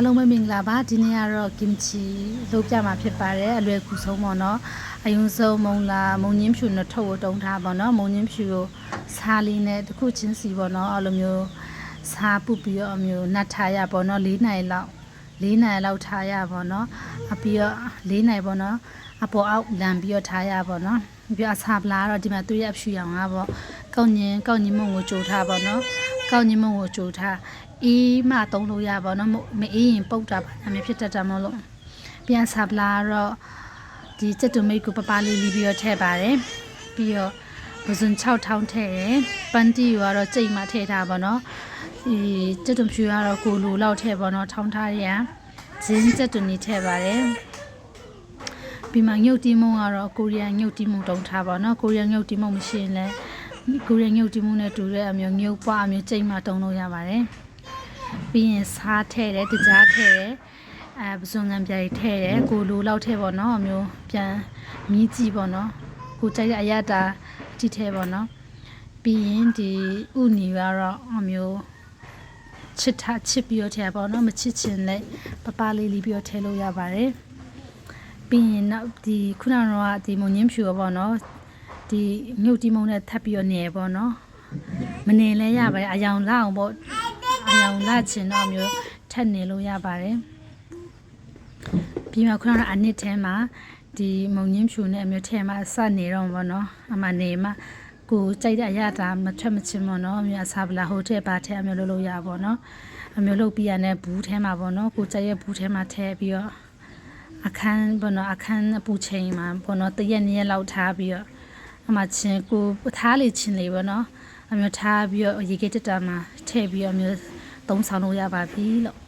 အားလုံးပဲမင်္ဂလာပါဒီနေ့ကတော့ kimchi လုပ်ပြမှာဖြစ်ပါတယ်အလွယ်ကူဆုံးပေါ့နော်အယုံဆုံးမုံလာမုံညင်းဖြူနဲ့ထုတ်ကိုတုံးထားပေါ့နော်မုံညင်းဖြူကိုစားလေးနဲ့တစ်ခုချင်းစီပေါ့နော်အဲ့လိုမျိုးစားပုတ်ပြီးတော့အမျိုးနတ်ထားရပေါ့နော်၄နိုင်လောက် ၄နိုင်လောက်ထားရပေါ့နော်အပြီးတော့၄နိုင်ပေါ့နော်အပေါ်အောက်လန်ပြီးတော့ထားရပေါ့နော်ပြီးတော့အစာပလာတော့ဒီမှာသူရဖြူရောင်ကပေါ့ကောက်ညင်ကောက်ညင်မုံကိုကြိုထားပေါ့နော်ကောက်ညင်မုံကိုကြိုထားအေးမှသုံးလို့ရပါတော့မမအေးရင်ပုတ်တာပါအမေဖြစ်တတ်တာမလို့ပြန်စာပလာတော့ဒီစက်တူမိတ်ကိုပပလေးလီပြီးတော့ထည့်ပါတယ်ပြီးတော့ ဘဇွန်6ထောင်းထည့်တယ်ပန်တီကိုကတော့ကြိတ်မှထည့်ထားပါတော့ဒီစက်တူဖြူကတော့ကိုလိုလောက်ထည့်ပါတော့ထောင်းထားရဇင်းစက်တူနေထည့်ပါတယ်ပြီးမှညုတ်တီမုံကတော့ကိုရီးယားညုတ်တီမုံတုံးထားပါတော့ကိုရီးယားညုတ်တီမုံမရှိရင်လည်းကိုရီးယားညုတ်တီမုံနဲ့တူတဲ့အမျိုးညုတ်ပွားအမျိုးကျိတ်မှတုံးလို့ရပါတယ်ပြီးရင်စားထည့်တယ်တကြားထည့်တယ်အဲပစုံငံပြားထည့်တယ်ကိုလိုလောက်ထည့်ပါတော့အမျိုးပြန်မြည်ကြည့်ပါတော့ကိုကြိုက်တဲ့အရတာ ကြည့်ထည့်ပါတော့ပြီးရင်ဒီဥနီကတော့အမျိုးချစ်ထားချစ်ပြီးတော့ထည့်ပါတော့မချစ်ချင်လည်းပပလေးလေးပြီးတော့ထည့်လို့ရပါတယ်ပြီးရင်နောက်ဒီခုနကတော့ဒီမုံညင်းဖြူရောပေါ့နော်ဒီမြုပ်တီမုံနဲ့ထပ်ပြီးတော့နေပေါ့နော်မနေလဲရပါတယ်အယောင်လာအောင်ပေါ့အယောင်လာချင်တော့မျိုးထက်နေလို့ရပါတယ်ပြီးမှခုနကအနစ်ထဲမှာ ဒီမုံညင်းဖြူနဲ့အမျိုးထဲမှာစနေတော့ပေါ့နော်အမှနေမှာကိုကြိုက်တဲ့အရသာမထွက်မချင်းပေါ့နော်အမျိုးအစားပလာဟိုထဲပါထဲအမျိုးလုပ်လို့ရပေါ့နော်အမျိုးလုပ်ပြီးရတဲ့ဘူးထဲမှာပေါ့နော်ကိုကြိုက်ရဲ့ဘူးထဲမှာထည့်ပြီးတော့အခန်းဘောနော်အခန်းအပူချိန်မှာဘောနော်တရက်နှစ်ရက်လောက်ထားပြီးတော့အမှချင်းကိုထားလေချင်းလေးဘောနော်အမျိုးထားပြီးတော့ရေခဲတက်တာမှာထည့်ပြီးတော့အမျိုးသုံးဆောင်လို့ရပါပြီလို့